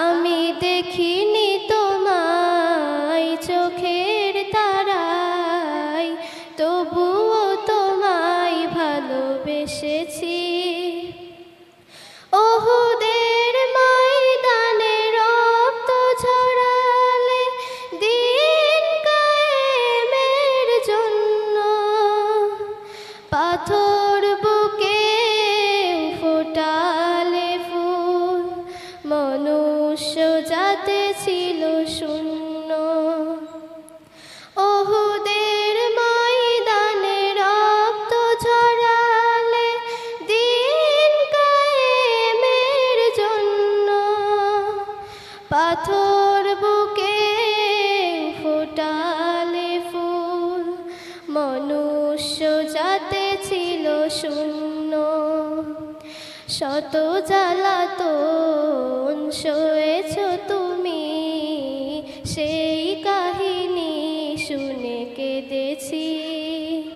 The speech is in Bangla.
আমি দেখিনি তোমায় চোখের তারাই তবুও তোমায় ভালোবেসেছি। ওহুদের জন্য পাথর যাতে ছিল শূন্য। ওহুদের ময়দানে রক্ত ঝরালে দিন কায়েমের জন্য পাথর বুকে ফোটালে ফুল, মনুষ্য যাতে ছিল শূন্য। শত জ্বালাতন তুমি সেই কাহিনী শুনে কেঁদেছি।